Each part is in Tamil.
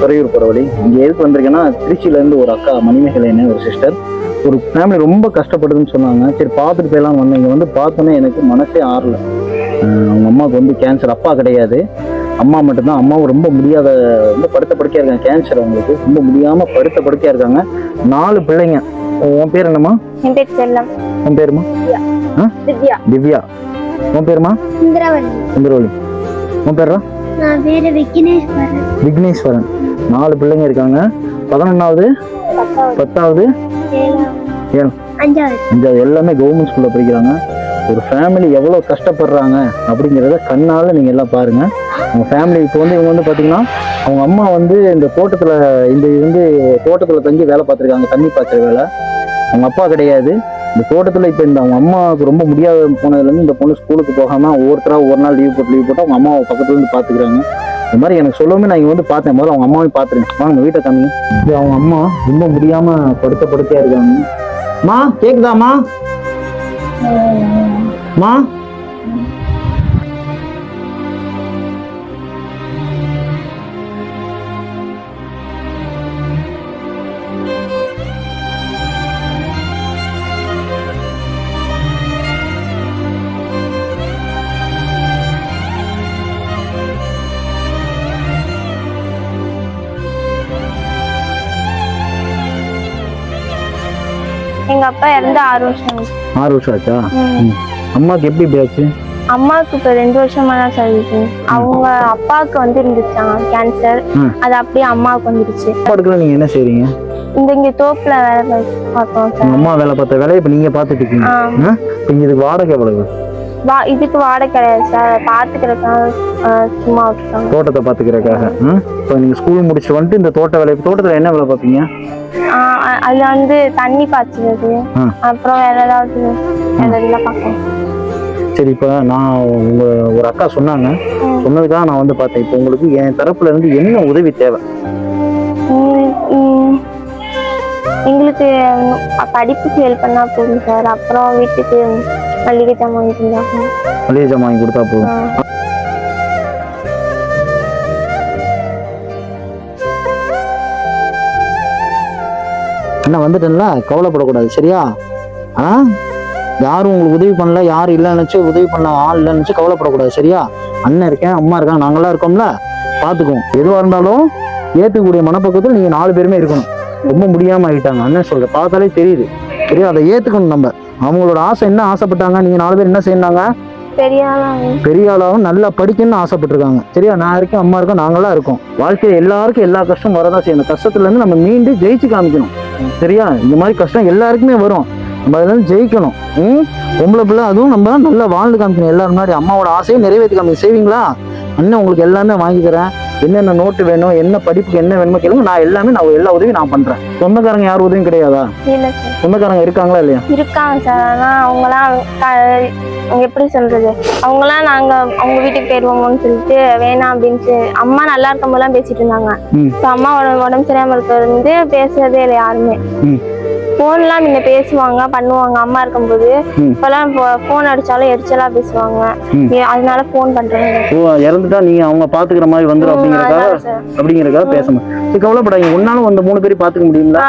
துறையூர் போகிற வழி. இங்கே எதுக்கு வந்திருக்கேன்னா திருச்சியிலேருந்து ஒரு அக்கா மணிமேகலைன்னு ஒரு சிஸ்டர் ஒரு ஃபேமிலி ரொம்ப கஷ்டப்படுதுன்னு சொன்னாங்க. சரி பார்த்துட்டு போயலாம் வந்தேன். இங்கே வந்து பார்த்தோன்னே எனக்கு மனசே ஆறல. அவங்க அம்மாவுக்கு வந்து கேன்சர் அப்பா கிடையாது. அம்மா மட்டும்தான். அம்மாவும் ரொம்ப முடியாத ரொம்ப படுத்த படுக்கையாக இருக்காங்க. கேன்சர் அவங்களுக்கு. ரொம்ப முடியாமல் படுத்த படுக்கையாக இருக்காங்க. நாலு பிள்ளைங்க. உன் பேர் என்னம்மா? என் பேர் செல்லம். உன் பேருமா? வித்யா திவ்யா. உன் பேருமா? சுந்தரவல்லி. சுந்தரவழி உன் பேரா நான் பேரு விக்னேஸ்வரன். விக்னேஸ்வரன். நாலு பிள்ளைங்க இருக்காங்க. பதினொன்றாவது பத்தாவது. ஏழு. அஞ்சாவது. அஞ்சாவது. எல்லாமே கவர்மெண்ட் ஸ்கூலில் படிக்கிறாங்க. ஒரு ஃபேமிலி எவ்வளோ கஷ்டப்படுறாங்க அப்படிங்கிறத கண்ணால் நீங்கள் எல்லாம் பாருங்கள் அவங்க ஃபேமிலி இப்போ வந்து இவங்க வந்து பார்த்தீங்கன்னா அவங்க அம்மா வந்து இந்த தோட்டத்தில் இந்த வந்து தோட்டத்தில் தங்கி வேலை பார்த்துருக்காங்க. தண்ணி பாய்ச்சற வேலை. அவங்க அப்பா கிடையாது. இந்த தோட்டத்தில் இப்போ இந்த அவங்க அம்மாவுக்கு ரொம்ப முடியாத போனதுலேருந்து இந்த பொண்ணு ஸ்கூலுக்கு போகாமல் ஒவ்வொருத்தராக ஒரு நாள் லீவ் போட்டு லீவ் போட்டு அவங்க அம்மாவை பக்கத்துல இருந்து பார்த்துக்கிறாங்க இந்த மாதிரி எனக்கு சொல்லவுமே நான் இங்கே வந்து பார்த்தேன். முதல்ல அவங்க அம்மாவையும் பார்த்துருங்க. வாங்க நம்ம வீட்டை காமிங்க. இது அவங்க அம்மா ரொம்ப முடியாமல் படுத்த படுக்கையாக இருக்காங்க. மா கேக்குதாம்மா மா எங்க அப்பா இறந்து ஆறு வருஷம் ஆகுது. ஆறு வருஷம் ஆச்சா. அம்மாவுக்கு எப்படி ஆச்சு? அம்மாவுக்கு இப்போ ரெண்டு வருஷமா தான் சொல்லிட்டு அவங்க அப்பாவுக்கு வந்து இருந்துச்சாங்க கேன்சர். அது அப்படியே அம்மாவுக்கு வந்துருச்சு. சாப்பாடுக்குள்ள நீங்க என்ன செய்றீங்க? இந்த இங்க தோப்புல வேலை பார்த்து- பார்த்தோம் சார். அம்மா வேலை பார்த்த வேலையை இப்ப நீங்க பார்த்துட்டு இருக்கீங்க? இப்ப இதுக்கு வாடகை எவ்வளவு? வா இதுக்கு வாடகை கிடையாது சார் பார்த்துக்கிறதுக்காக சும்மா விட்டுருக்காங்க தோட்டத்தை பாத்துக்கிறதுக்காக ம்? இப்ப நீங்க ஸ்கூல் முடிச்சு வந்துட்டு இந்த தோட்ட வேலை தோட்டத்துல என்ன வேலை பார்ப்பீங்க அதுல வந்து தண்ணி பாய்ச்சுறது. அப்புறம் வேற ஏதாவது வேற இதெல்லாம் பார்க்கணும் சரி இப்ப நான் உங்க ஒரு அக்கா சொன்னாங்க. சொன்னதுக்காக நான் வந்து பார்த்தேன். இப்போ உங்களுக்கு என் தரப்புல இருந்து என்ன உதவி தேவை. எங்களுக்கு படிப்புக்கு ஹெல்ப் பண்ணா போதும் சார் அப்புறம் வீட்டுக்கு மல்லிகை வாங்கி கொடுத்தா மளிகை ஜாமான் வாங்கி கொடுத்தா போதும் அண்ணா வந்துட்டேன்ல? கவலைப்படக்கூடாது சரியா? ஆ? யாரும் உங்களுக்கு உதவி பண்ணல யாரும் இல்லைன்னு உதவி பண்ண ஆள் இல்லைன்னு கவலைப்படக்கூடாது சரியா? அண்ணன் இருக்கேன் அம்மா இருக்காங்க நாங்களாம் இருக்கோம்ல? பார்த்துக்குவோம் எதுவாக இருந்தாலும் ஏற்றுக்கூடிய மனப்பக்கத்தில் நீங்கள் நாலு பேருமே இருக்கணும். ரொம்ப முடியாமல் ஆகிட்டாங்க அண்ணன் சொல்ற பார்த்தாலே தெரியுது. சரியா? அதை ஏற்றுக்கணும் நம்ம. அவங்களோட ஆசை என்ன ஆசைப்பட்டாங்க? நீங்கள் நாலு பேர் என்ன செய்யறாங்க பெரிய ஆளாக பெரிய ஆளாகவும் நல்லா படிக்கணும்னு ஆசைப்பட்டிருக்காங்க. சரியா? நான் இருக்கேன் அம்மா இருக்கோம் நாங்களாம் இருக்கோம். வாழ்க்கையில் எல்லாருக்கும் எல்லா கஷ்டம் வரதான் செய்யணும் அந்த கஷ்டத்துல இருந்து நம்ம மீண்டு ஜெயிச்சு காமிக்கணும். சரியா? இந்த மாதிரி கஷ்டம் எல்லாருக்குமே வரும். நம்ம அதுல இருந்து ஜெயிக்கணும். ம்? பொம்பளை பிள்ளை அதுவும் நம்ம நல்லா வாழ்ந்து காமிக்கணும். எல்லாரும் முன்னாடி அம்மாவோட ஆசையை நிறைவேற்றி காமிக்கணும். செய்வீங்களா? அண்ணன் உங்களுக்கு எல்லாமே வாங்கி தரேன் என்னென்ன நோட்டு வேணும் என்ன படிப்புக்கு என்ன வேணுமோ கேளுங்க. நான் எல்லாமே நான் எல்லா உதவியும் நான் பண்றேன். சொந்தக்காரங்க யார் உதவியும் கிடையாதா? சொந்தக்காரங்க இருக்காங்களா இல்லையா? இருக்காங்க சார் ஆனால் அவங்களாம் எப்படி சொல்றது? அவங்களாம் நாங்க அவங்க வீட்டுக்கு போயிடுவோமோன்னு சொல்லிட்டு வேணாம் அப்படின்ட்டு அம்மா நல்லா இருக்கும் போதெல்லாம் பேசிட்டு இருந்தாங்க. அம்மா உடம்பு சரியாம இருக்கிறது வந்து பேசுறதே இல்லை யாருமே. ஃபோன்லாம் முன்ன பேசுவாங்க பண்ணுவாங்க. அம்மா இருக்கும்போது. இப்பெல்லாம் ஃபோன் அடிச்சாலும் எரிச்சலா பேசுவாங்க. அதனால ஃபோன் பண்றாங்க ஓ இறந்துட்டா நீங்க அவங்க பாத்துக்கிற மாதிரி அதனால சார் அப்படிங்கறதுக்காக பேசணும் சரி கவலைப்படாதீங்க. ஒன்னாலும் அந்த மூணு பேரும் பாத்துக்க முடியுங்களா.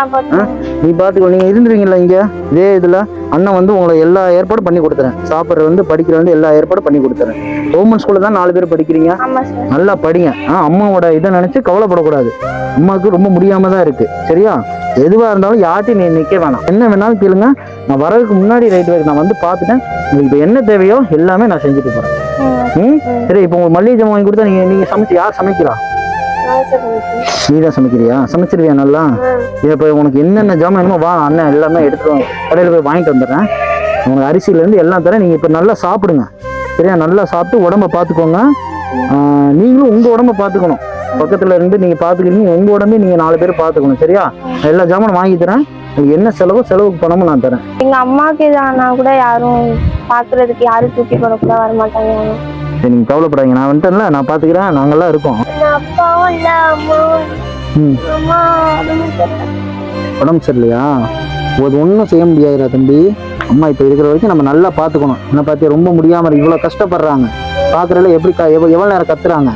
நீ பாத்துக்கோ நீங்க இருந்துருவீங்களா இங்க? இதே இதுல அண்ணன் வந்து உங்களை எல்லா ஏற்பாடும் பண்ணி கொடுத்துறேன். சாப்பிட்றது வந்து படிக்கிறது வந்து எல்லா ஏற்பாடும் பண்ணி கொடுத்துறேன். கவர்மெண்ட் ஸ்கூல்ல தான் நாலு பேர் படிக்கிறீங்க? நல்லா படிங்க. ஆ அம்மாவோட இதை நினைச்சு கவலைப்படக்கூடாது. அம்மாவுக்கு ரொம்ப முடியாம தான் இருக்கு. சரியா? எதுவா இருந்தாலும் யார்ட்டையும் நீ நிக்க வேணாம். என்ன வேணாலும் கேளுங்க. நான் வரதுக்கு முன்னாடி ரைட் வரைக்கும் நான் வந்து பார்த்துட்டேன். உங்களுக்கு இப்போ என்ன தேவையோ எல்லாமே நான் செஞ்சுட்டு போறேன். ம். சரி இப்போ உங்களுக்கு மல்லிகை ஜாமான் வாங்கி கொடுத்தா நீங்க நீங்க சமைச்சு யார் சமைக்கிறா. நீ தான் சமைக்கிறியா? சமைச்சிருவியா நல்லா? ம். இப்போ உனக்கு என்னென்ன ஜாமான் வேணுமோ வா அண்ணன் எல்லாமே எடுத்துருவோம் கடையில் போய் வாங்கிட்டு வந்துடுறேன். உனக்கு அரிசியிலேருந்து எல்லாம் தரேன். நீங்கள் இப்போ நல்லா சாப்பிடுங்க. சரியா? நல்லா சாப்பிட்டு உடம்ப பார்த்துக்கோங்க. நீங்களும் உங்கள் உடம்ப பார்த்துக்கணும். பக்கத்தில் இருந்து நீங்கள் பார்த்துக்கிறீங்க. உங்கள் உடம்பே நீங்கள் நாலு பேர் பார்த்துக்கணும். சரியா? எல்லா ஜாமானும் வாங்கி தரேன். என்ன செலவோ செலவுக்கு பணமும் நான் தரேன். எங்க அம்மாவுக்கு இதானா கூட யாரும் பாக்குறதுக்கு யாரும் தூக்கி போட கூட வர மாட்டாங்க நீங்கள் கவலைப்படாதீங்க. நான் வந்துட்டேன்ல நான் பார்த்துக்கிறேன் நாங்கள்லாம் இருக்கோம். ம். உடம்பு சரியில்லை. உடம்பு சரியில்லையா? அது ஒன்றும் செய்ய முடியாதுடா தம்பி. அம்மா இப்போ இருக்கிற வரைக்கும் நம்ம நல்லா பார்த்துக்கணும் என்ன பார்த்தியா ரொம்ப முடியாமல் இவ்வளோ கஷ்டப்படுறாங்க. பார்க்குறதுல எப்படி க எவ்வளோ எவ்வளோ நேரம் கத்துறாங்க?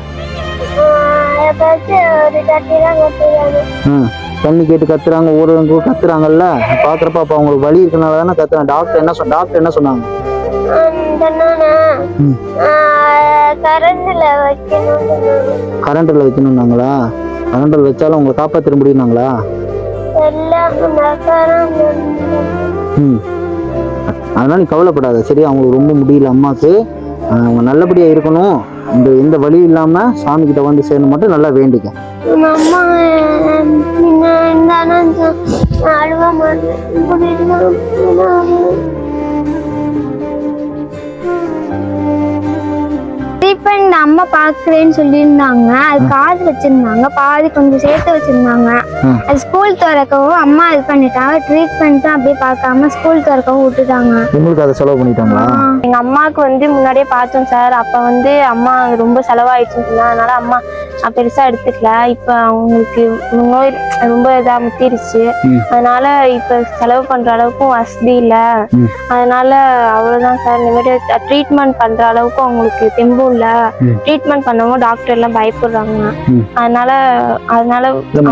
ம். தண்ணி கேட்டு கத்துறாங்க ஊரங்க கத்துறாங்கல்ல. பாக்குறப்ப அப்ப அவங்களுக்கு வலி இருக்கனால தானே கத்துறாங்க. டாக்டர் என்ன சொன்ன டாக்டர் என்ன சொன்னாங்க? ம். கரண்ட்ல வைக்கணும் கரண்ட்ல வைக்கணும்னாங்களா? கரண்ட்ல வச்சாலும் உங்களை காப்பாத்திர முடியும்னாங்களா? ம். அதனால நீ கவலைப்படாத. சரி அவங்களுக்கு ரொம்ப முடியல அம்மாவுக்கு. அவங்க நல்லபடியா இருக்கணும். இந்த எந்த வழியும் இல்லாம சாமி கிட்ட வந்து சேரணும் மட்டும் நல்லா வேண்டிக்க. அம்மா இந்த அம்மா பார்க்குறேன்னு சொல்லியிருந்தாங்க. அது காசு வச்சிருந்தாங்க பாதி கொஞ்சம் சேர்த்து வச்சிருந்தாங்க. அது ஸ்கூல் திறக்கவும் அம்மா இது பண்ணிட்டாங்க ட்ரீட்மெண்ட்டும் அப்படியே பார்க்காம ஸ்கூல் திறக்கவும் விட்டுட்டாங்க. உங்களுக்கு அதை செலவு பண்ணிட்டாங்களா? எங்க அம்மாவுக்கு வந்து முன்னாடியே பார்த்தோம் சார் அப்ப வந்து அம்மா ரொம்ப செலவாயிடுச்சுன்னு சொன்னா அதனால அம்மா நான் பெருசா எடுத்துக்கல. இப்ப அவங்களுக்கு நோய் ரொம்ப இதா முத்திருச்சு. அதனால இப்ப செலவு பண்ற அளவுக்கும் வசதி இல்ல. அதனால அவ்வளவுதான் சார் இந்த மாதிரி ட்ரீட்மெண்ட் பண்ற அளவுக்கு அவங்களுக்கு தெம்பும் இல்ல. ட்ரீட்மெண்ட் பண்ணவும் டாக்டர் எல்லாம் பயப்படுறாங்க. அதனால அதனால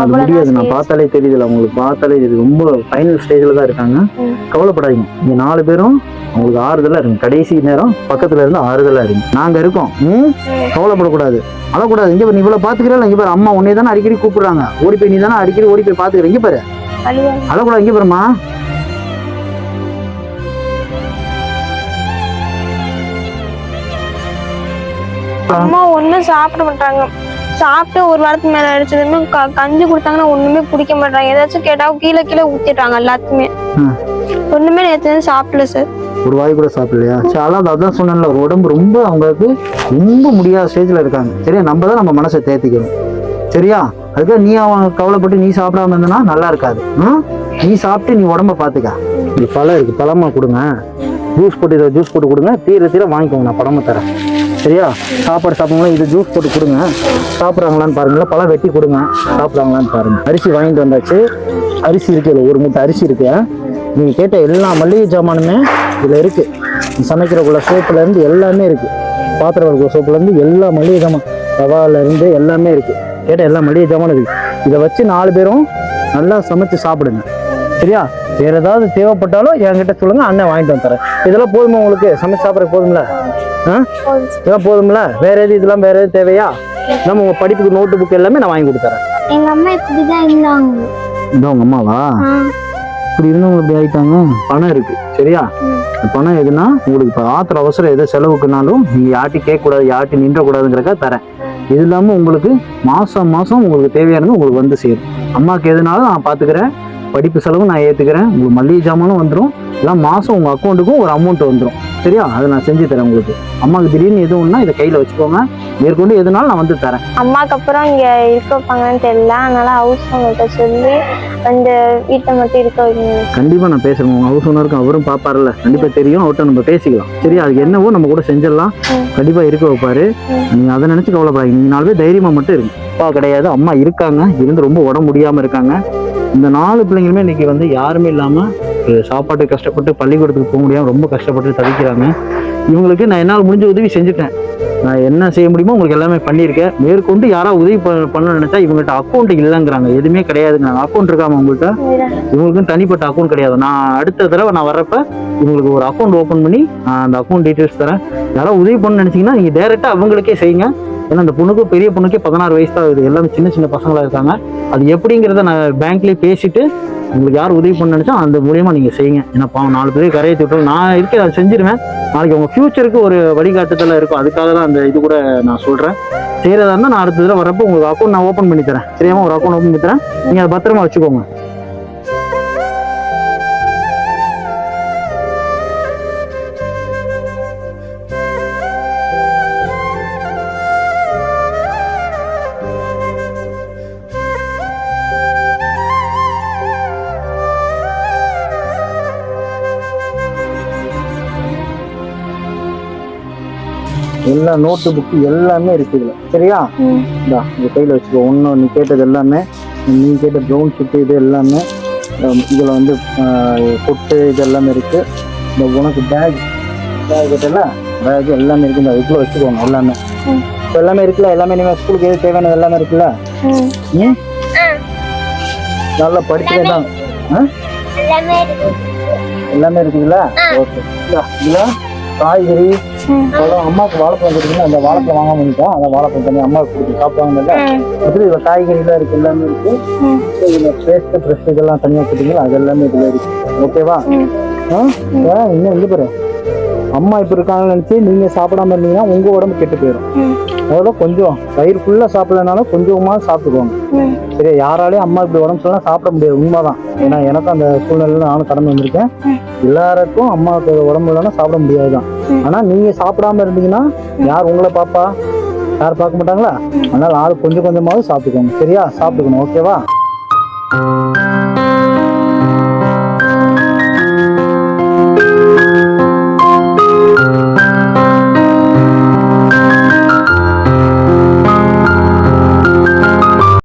அது முடியாது. நான். பார்த்தாலே தெரியுதுல உங்களுக்கு பார்த்தாலே தெரியுது. ரொம்ப ஃபைனல் ஸ்டேஜ்ல தான் இருக்காங்க. கவலைப்படாதீங்க. நீங்க நாலு பேரும் உங்களுக்கு ஆறுதலா இருங்க. கடைசி நேரம் பக்கத்துல இருந்து ஆறுதலா இருங்க. நாங்க இருக்கோம். கவலைப்படக்கூடாது. அழக்கூடாது. இங்க நீ இவ்வளவு பாத்துக்கிறல இங்க பாரு அம்மா உன்னை தானே அடிக்கடி கூப்பிடுறாங்க. ஓடி போய் நீ தானே அடிக்கடி ஓடி போய் பாத்துக்கிற இங்க பாரு. அழக்கூடாது. இங்க பாருமா அம்மா ஒண்ணும் சாப்பிட மாட்டாங்க. சாப்பிட்டு ஒரு வாரத்துக்கு மேல அடிச்சதுமே கஞ்சி கொடுத்தாங்கன்னா ஒண்ணுமே குடிக்க மாட்டாங்க. ஏதாச்சும் கேட்டா கீழே கீழே ஊத்திடுறாங்க எல்லாத்துக்குமே. ஒண்ணுமே நேற்று சாப்பிடல சார் ஒரு வாய் கூட சாப்பிடலையா? சரி அதான் அதான் சொன்னேன்ல உடம்பு ரொம்ப அவங்களுக்கு ரொம்ப முடியாத ஸ்டேஜ்ல இருக்காங்க. சரியா? நம்ம தான் நம்ம மனசை தேத்திக்கணும். சரியா? அதுக்காக நீ அவன் கவலைப்பட்டு நீ சாப்பிடாம இருந்தனா நல்லா இருக்காது? நீ சாப்பிட்டு நீ உடம்ப பாத்துக்க. இது பழம் இருக்கு. பழமா கொடுங்க. ஜூஸ் போட்டு ஜூஸ் போட்டு கொடுங்க. தீர தீர வாங்கிக்கோங்க. நான் பழமா தரேன். சரியா? சாப்பாடு சாப்பிடுங்களா இது ஜூஸ் போட்டு கொடுங்க. சாப்பிட்றாங்களான்னு பாருங்களா பழம் வெட்டி கொடுங்க. சாப்பிட்றாங்களான்னு பாருங்க. அரிசி வாங்கிட்டு வந்தாச்சு. அரிசி இருக்கு ஒரு மூட்டை அரிசி இருக்கு. நீங்கள் கேட்ட எல்லா மளிகை ஜாமானுமே இதில் இருக்குது சமைக்கிறக்குள்ள சோப்புலேருந்து எல்லாமே இருக்குது பாத்திரம் விளக்குற சோப்புலேருந்து எல்லா மளிகை ஜாமான் தவாலேருந்து எல்லாமே இருக்குது கேட்ட எல்லா மளிகை ஜாமானும் இருக்குது இதை வச்சு நாலு பேரும் நல்லா சமைச்சு சாப்பிடுங்க. சரியா? வேறு ஏதாவது தேவைப்பட்டாலும் என்கிட்ட சொல்லுங்கள் அண்ணன் வாங்கிட்டு வந்து தரேன். இதெல்லாம் போதுமா உங்களுக்கு? சமைச்சு சாப்பிட்றதுக்கு போதும்ல? ஆ? இதெல்லாம் போதும்ல? வேற எது இதெல்லாம் வேற எது தேவையா? நம்ம உங்க படிப்புக்கு நோட்டு புக் எல்லாமே நான் வாங்கி கொடுத்துறேன். எங்க அம்மா இப்படிதான் இருந்தாங்க. இந்த உங்க அம்மாவா? இப்படி இருந்தவங்க இப்படி ஆயிட்டாங்க? பணம் இருக்கு சரியா? பணம் எதுனா உங்களுக்கு இப்போ ஆத்திர அவசரம் எதோ செலவுக்குனாலும் நீங்க யார்ட்டையும் கேட்கக்கூடாது யார்ட்டையும் நின்றக்கூடாதுங்கிறக்கா தரேன். இது இல்லாமல் உங்களுக்கு மாசம் மாசம் உங்களுக்கு தேவையானது உங்களுக்கு வந்து சேரும். அம்மாவுக்கு எதுனாலும் நான் பார்த்துக்கிறேன் படிப்பு செலவும் நான் ஏற்றுக்கிறேன் உங்களுக்கு மளிகை ஜாமானும் வந்துடும் எல்லாம் மாதம் உங்கள் அக்கௌண்ட்டுக்கும் ஒரு அமௌண்ட் வந்துடும் சரியா? அதை நான் செஞ்சு தரேன் உங்களுக்கு. அம்மாவுக்கு திடீர்னு எதுவும்னா இதை கையில் வச்சுக்கோங்க. மேற்கொண்டு எதுனாலும் நான் வந்து தரேன். அம்மாக்கு அப்புறம் இங்கே இருக்க போங்கன்னு தெரியல. அதனால் ஹவுஸ் ஓனர்கிட்ட சொல்லி அந்த வீட்டை மட்டும் இருக்க வைக்கணும் கண்டிப்பா நான் பேசுறேன். உங்க ஹவுஸ் ஓனருக்கும் அவரும் பாப்பாருல்ல. கண்டிப்பா தெரியும். அவர்கிட்ட நம்ம பேசிக்கலாம். சரியா அதுக்கு என்னவோ நம்ம கூட செஞ்சிடலாம். கண்டிப்பா இருக்க வைப்பாரு. நீங்க அதை நினைச்சு கவலைப்படாதீங்க. நீங்க நாலு பேர் தைரியமா மட்டும் இருங்க. அப்பா கிடையாது. அம்மா இருக்காங்க. இருந்து ரொம்ப உடம்பு முடியாம இருக்காங்க. இந்த நாலு பிள்ளைங்களுமே இன்னைக்கு வந்து யாருமே இல்லாம ஒரு சாப்பாட்டு கஷ்டப்பட்டு பள்ளிக்கூடத்துக்கு போக முடியாமல் ரொம்ப கஷ்டப்பட்டு தவிக்கிறாங்க. இவங்களுக்கு நான் என்னால் முடிஞ்ச உதவி செஞ்சுட்டேன். நான் என்ன செய்ய முடியுமோ உங்களுக்கு எல்லாமே பண்ணியிருக்கேன். மேற்கொண்டு யாராவது உதவி ப- பண்ண நினைச்சா இவங்ககிட்ட அக்கௌண்ட் இல்லைங்கிறாங்க. எதுவுமே கிடையாதுங்க அக்கௌண்ட் இருக்காம உங்கள்கிட்ட இவங்களுக்கும் தனிப்பட்ட அக்கௌண்ட் கிடையாது. நான் அடுத்த தடவை நான் வர்றப்ப இவங்களுக்கு ஒரு அக்கௌண்ட் ஓப்பன் பண்ணி நான் அந்த அக்கௌண்ட் டீட்டெயில்ஸ் தரேன். யாராவது உதவி பண்ண நினைச்சீங்கன்னா நீங்கள் டேரெக்டாக அவங்களுக்கே செய்யுங்க. ஏன்னா அந்த பொண்ணுக்கும் பெரிய பொண்ணுக்கே பதினாறு வயசு தான் ஆகுது. எல்லாமே சின்ன சின்ன பசங்களாக இருக்காங்க. அது எப்படிங்கிறத நான் பேங்க்லேயே பேசிட்டு உங்களுக்கு யார் உதவி பண்ண நினைச்சா அந்த மூலியமாக நீங்கள் செய்யுங்க. ஏன்னா பாவம் நாலு பேர் கரையை தொட்டு நான் இருக்கேன் அதை செஞ்சிருவேன். நாளைக்கு உங்கள் ஃப்யூச்சருக்கு ஒரு வழிகாட்டுதலாக இருக்கும். அதுக்காக தான் அந்த இது கூட நான் சொல்கிறேன் செய்கிறதா இருந்தால் நான் அடுத்த தடவை வரப்போ உங்களுக்கு அக்கௌண்ட் நான் ஓப்பன் பண்ணி தரேன். சரியாமல் ஒரு அக்கௌண்ட் ஓப்பன் பண்ணி தரேன். நீங்கள் அதை பத்திரமா வச்சுக்கோங்க. எல்லா நோட்டு புக்கு எல்லாமே இருக்கு இதுல. சரியா. இந்தா இந்த கையில வச்சுக்கோ. ஒன்றும் நீ கேட்டது எல்லாமே நீ கேட்ட ப்ரௌன் ஷீட்டு இது எல்லாமே இதுல வந்து பொட்டு இது எல்லாமே இருக்கு. இந்த உனக்கு பேக் பேக் கேட்டல பேக் எல்லாமே இருக்கு. இந்த இதுக்குள்ள வச்சுக்கோங்க எல்லாமே. இப்ப எல்லாமே இருக்குல்ல? எல்லாமே நீங்கள் ஸ்கூலுக்கு எது தேவையானது எல்லாமே இருக்குல்ல? ம். நல்லா படிச்சுட்டே தான் ஆ? எல்லாமே இருக்கு. எல்லாமே இருக்குதுல்ல? ஓகே. இதுல காய்கறி ம். பழம் அம்மாவுக்கு வாழைப்பழம் கொடுத்தீங்கன்னா அந்த வாழைப்பழம் வாங்காம வந்துட்டோம் அந்த வாழைப்பழம் தண்ணி அம்மாவுக்கு கொடுத்து இது இதுல காய்கறிலாம் இருக்கு எல்லாமே இருக்கு. பேஸ்ட் ப்ரெஷ் இதெல்லாம் தனியாக கொடுத்தீங்களா அது எல்லாமே இதுல இருக்கு. ஓகேவா இன்னும் இங்க பாரு. அம்மா இப்ப இருக்காங்கன்னு நினைச்சு நீங்க சாப்பிடாம இருந்தீங்கன்னா உங்க உடம்பு கெட்டு போயிடும். முதல்ல கொஞ்சம் வயிறு ஃபுல்லா சாப்பிடலனாலும் கொஞ்சமா சாப்பிட்டுக்கோங்க. ம். சரி யாராலையும் அம்மா இப்படி உடம்பு சொல்லலாம் சாப்பிட முடியாது. உண்மைதான். ஏன்னா எனக்கும் அந்த சூழ்நிலையில நானும் கடந்து வந்திருக்கேன். எல்லாருக்கும் அம்மாவுக்கு உடம்பு இல்லைன்னா சாப்பிட முடியாதுதான் ம். ஆனா நீங்க சாப்பிடாம இருந்தீங்கன்னா யார் உங்களை பாப்பா? யார் பார்க்க மாட்டாங்களா? அதனால ஆள் கொஞ்சம் கொஞ்சமாவது சாப்பிட்டுக்கோங்க. சரியா? சாப்பிட்டுக்கணும். ஓகேவா?